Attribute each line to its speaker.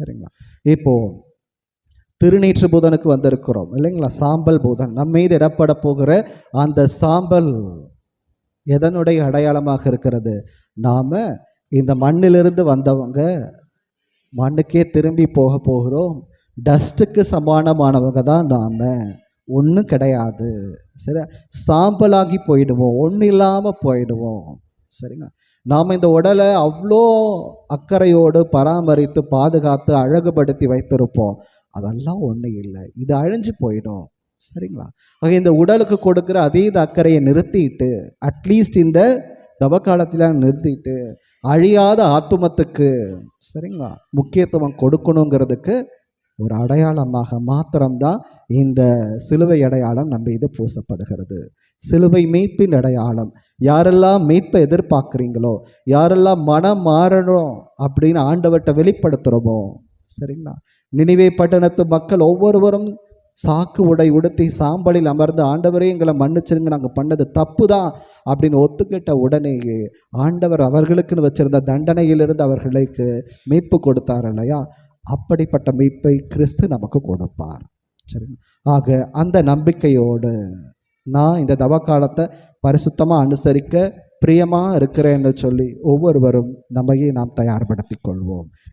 Speaker 1: சரிங்களா? இப்போ திருநீற்று பூதனுக்கு வந்திருக்கிறோம் இல்லைங்களா? சாம்பல் பூதன். நம்ம மீது இடப்பட போகிற அந்த சாம்பல் எதனுடைய அடையாளமாக இருக்கிறது? நாம் இந்த மண்ணிலிருந்து வந்தவங்க மண்ணுக்கே திரும்பி போக போகிறோம். டஸ்ட்டுக்கு சமானமானவங்க தான் நாம். ஒன்றும் கிடையாது. சரி சாம்பலாகி போயிடுவோம். ஒன்றும் இல்லாமல் போயிடுவோம். சரிங்களா? நாம் இந்த உடலை அவ்வளோ அக்கறையோடு பராமரித்து பாதுகாத்து அழகுபடுத்தி வைத்திருப்போம். அதெல்லாம் ஒன்றும் இல்லை. இது அழிஞ்சு போயிடும். சரிங்களா? ஆக இந்த உடலுக்கு கொடுக்குற அதீத அக்கறையை நிறுத்திட்டு அட்லீஸ்ட் இந்த தவக்காலத்தில் நிறுத்திட்டு அழியாத ஆத்துமத்துக்கு சரிங்களா முக்கியத்துவம் கொடுக்கணுங்கிறதுக்கு ஒரு அடையாளமாக மாத்திரம்தான் இந்த சிலுவை அடையாளம் நம்ம இது பூசப்படுகிறது. சிலுவை மீட்பின் அடையாளம். யாரெல்லாம் மீட்பை எதிர்பார்க்குறீங்களோ யாரெல்லாம் மனம் மாறணும் அப்படின்னு ஆண்டவர்கிட்ட வெளிப்படுத்துகிறோமோ சரிங்களா? நினைவே பட்டணத்து மக்கள் ஒவ்வொருவரும் சாக்கு உடை உடுத்தி சாம்பலில் அமர்ந்து ஆண்டவரே எங்களை மன்னிச்சிருங்க நாங்கள் பண்ணது தப்பு தான் அப்படின்னு ஒத்துக்கிட்ட உடனேயே ஆண்டவர் அவர்களுக்குன்னு வச்சிருந்த தண்டனையிலிருந்து அவர்களுக்கு மீட்பு கொடுத்தார் இல்லையா? அப்படிப்பட்ட மீட்பை கிறிஸ்து நமக்கு கொடுப்பார். சரிங்க ஆக அந்த நம்பிக்கையோடு நான் இந்த தவக்காலத்தை பரிசுத்தமாக அனுசரிக்க பிரியமாக இருக்கிறேன்னு சொல்லி ஒவ்வொருவரும் நம்மையே நாம் தயார்படுத்தி கொள்வோம்.